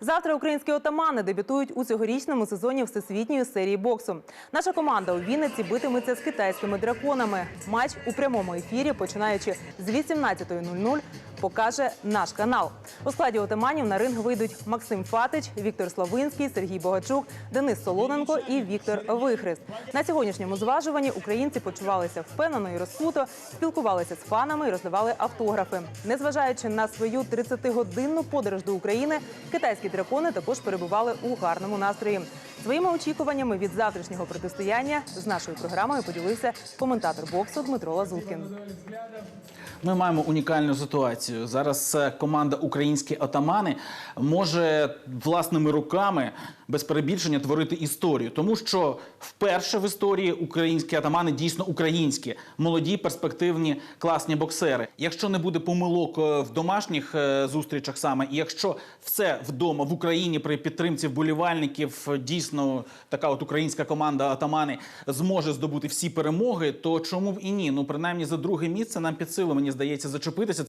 Завтра українські отамани дебютують у цьогорічному сезоні всесвітньої серії боксу. Наша команда у Вінниці битиметься з китайськими драконами. Матч у прямому ефірі, починаючи з 18.00, покаже наш канал. У складі отаманів на ринг вийдуть Максим Фатич, Віктор Славинський, Сергій Богачук, Денис Солоненко і Віктор Вихрест. На сьогоднішньому зважуванні українці почувалися впевнено і розкуто, спілкувалися з фанами і роздавали автографи. Незважаючи на свою 30-годинну подорож до України, китайські дракони також перебували у гарному настрої. Своїми очікуваннями від завтрашнього протистояння з нашою програмою поділився коментатор боксу Дмитро Лазуткін. Ми маємо унікальну ситуацію. Зараз е, команда Українські отамани може власними руками без перебільшення творити історію, тому що вперше в історії українські атамани дійсно українські, молоді, перспективні, класні боксери. Якщо не буде помилок е, в домашніх е, зустрічах саме, і якщо все вдома в Україні при підтримці вболівальників дійсно така от українська команда атамани зможе здобути всі перемоги, то чому б і ні? Ну принаймні за друге місце нам під силу, мені здається, зачепитися.